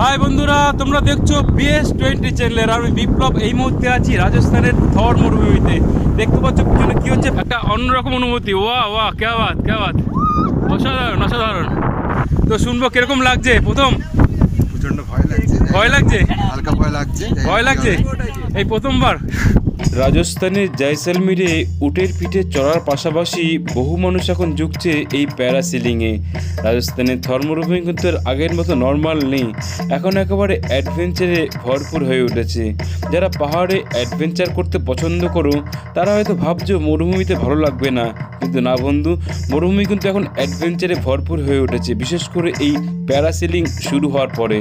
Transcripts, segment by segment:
High বন্ধুরা তোমরা দেখছ বিএস টোয়েন্টি চ্যানেলের আমি বিপ্লব এই মুহূর্তে আছি রাজস্থানের থর মরুভূমিতে দেখতে পাচ্ছ পিছনে কি হচ্ছে? একটা অন্যরকম অনুভূতি। ওয়া ওয়া কে বাত কে বাত। অসাধারণ অসাধারণ। তো শুনব কীরকম লাগছে? প্রথম? প্রচণ্ড ভয় লাগছে। ভয় লাগছে? হালকা ভয় লাগছে। ভয় লাগছে? এই প্রথমবার? রাজস্থানের জয়সলমীরে উটের পিঠে চড়ার পাশাপাশি বহু মানুষ এখন ঝুঁকছে এই প্যারাসিলিংয়ে। রাজস্থানের ধর্মরূপে কিন্তু আগের মতো নর্মাল নেই। এখন একেবারে অ্যাডভেঞ্চারে ভরপুর হয়ে উঠেছে। যারা পাহাড়ে অ্যাডভেঞ্চার করতে পছন্দ করো তারা হয়তো ভাবছ, মরুভূমিতে ভালো লাগবে না। কিন্তু না বন্ধু, মরুভূমি কিন্তু এখন অ্যাডভেঞ্চারে ভরপুর হয়ে উঠেছে, বিশেষ করে এই প্যারাসিলিং শুরু হওয়ার পরে।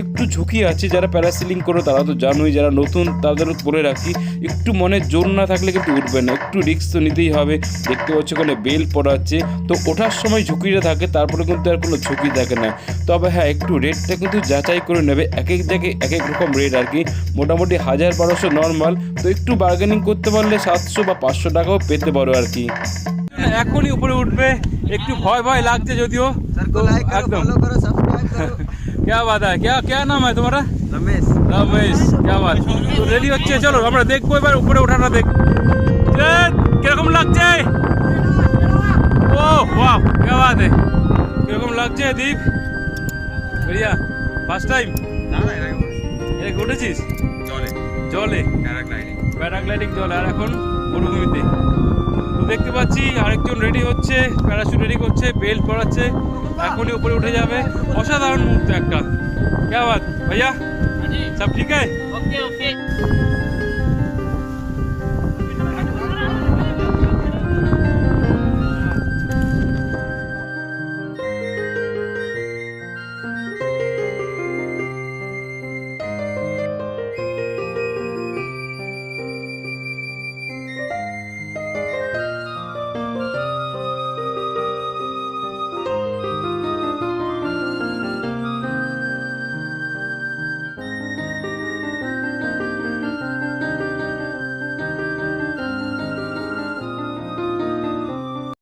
একটু ঝুঁকি আছে যারা প্যারাসিলিং করো, তারা তো জানোই, যারা নতুন তাদেরও বলে রাখি, একটু মনে জোর না থাকলে কিন্তু উঠবে না, একটু রিস্ক তো নিতেই হবে। দেখতে পাচ্ছ ওখানে বেল পড়াচ্ছে, তো ওঠার সময় ঝুঁকিটা থাকে, তারপরে কিন্তু আর কোনো ঝুঁকি থাকে না। তবে হ্যাঁ একটু রেটটা কিন্তু যাচাই করে নেবে, এক এক জায়গায় এক এক রকম রেট আর কি। মোটামুটি হাজার বারোশো নর্মাল তো একটু বার্গেনিং করতে পারলে সাতশো বা পাঁচশো টাকাও পেতে পারো আর কি। এখনই উপরে উঠবে একটু ভয় ভয় লাগছে যদিও তো একদম क्या बात है क्या क्या नाम है तुम्हारा রমেশ रमेश क्या बात তো রেডি হচ্ছে চলো আমরা দেখবো এবার উপরে ওঠাটা দেখ এ, কিরকম লাগছে ও বাহ क्या बात है কিরকম লাগছে দীপ बढ़िया ফার্স্ট টাইম এর উঠেছিস চলে জলে প্যারাগ্লাইডিং প্যারাগ্লাইডিং জল আর এখন মরুভূমিতে তো দেখতে পাচ্ছি আরেকজন রেডি হচ্ছে প্যারাশুট রেডি করছে বেল্ট পরাচ্ছে এখনই উপরে উঠে যাবে। অসাধারণ মুহূর্ত একটা। কেমন? ভাইয়া সব ঠিক আছে? ওকে